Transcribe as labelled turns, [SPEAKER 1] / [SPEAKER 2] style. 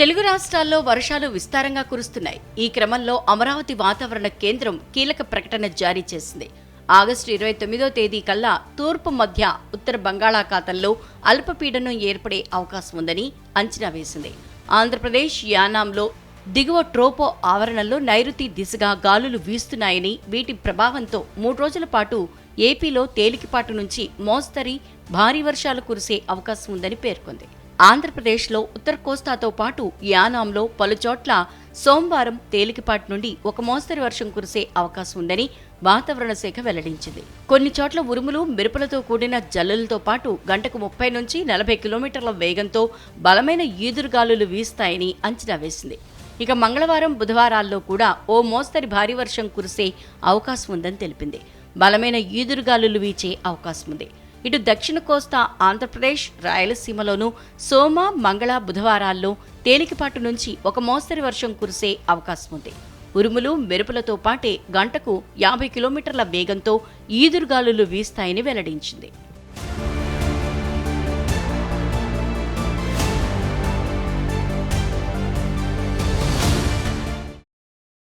[SPEAKER 1] తెలుగు రాష్ట్రాల్లో వర్షాలు విస్తారంగా కురుస్తున్నాయి. ఈ క్రమంలో అమరావతి వాతావరణ కేంద్రం కీలక ప్రకటన జారీ చేసింది. ఆగస్టు ఇరవై తొమ్మిదో తేదీ కల్లా తూర్పు మధ్య ఉత్తర బంగాళాఖాతంలో అల్పపీడనం ఏర్పడే అవకాశం ఉందని అంచనా వేసింది. ఆంధ్రప్రదేశ్ యానాంలో దిగువ ట్రోపో ఆవరణలో నైరుతి దిశగా గాలులు వీస్తున్నాయని వీటి ప్రభావంతో మూడు రోజుల పాటు ఏపీలో తేలికపాటు నుంచి మోస్తరి భారీ వర్షాలు కురిసే అవకాశం ఉందని పేర్కొంది. ఆంధ్రప్రదేశ్లో ఉత్తర కోస్తాతో పాటు యానాంలో పలుచోట్ల సోమవారం తేలికపాటి నుండి ఒక మోస్తరు వర్షం కురిసే అవకాశం ఉందని వాతావరణ శాఖ వెల్లడించింది. కొన్ని చోట్ల ఉరుములు మెరుపులతో కూడిన జల్లులతో పాటు గంటకు ముప్పై నుంచి నలభై కిలోమీటర్ల వేగంతో బలమైన ఈదురుగాలులు వీస్తాయని అంచనా వేసింది. ఇక మంగళవారం బుధవారాల్లో కూడా ఓ మోస్తరి భారీ వర్షం కురిసే అవకాశం ఉందని తెలిపింది. బలమైన ఈదురుగాలులు వీచే అవకాశం ఉంది. ఇటు దక్షిణ కోస్తా ఆంధ్రప్రదేశ్ రాయలసీమలోనూ సోమ మంగళ బుధవారాల్లో తేలికపాటు నుంచి ఒక మోస్తరి వర్షం కురిసే అవకాశం ఉంది ఉరుములు మెరుపులతో పాటే గంటకు యాభై కిలోమీటర్ల వేగంతో ఈదురుగాలులు వీస్తాయని వెల్లడించింది.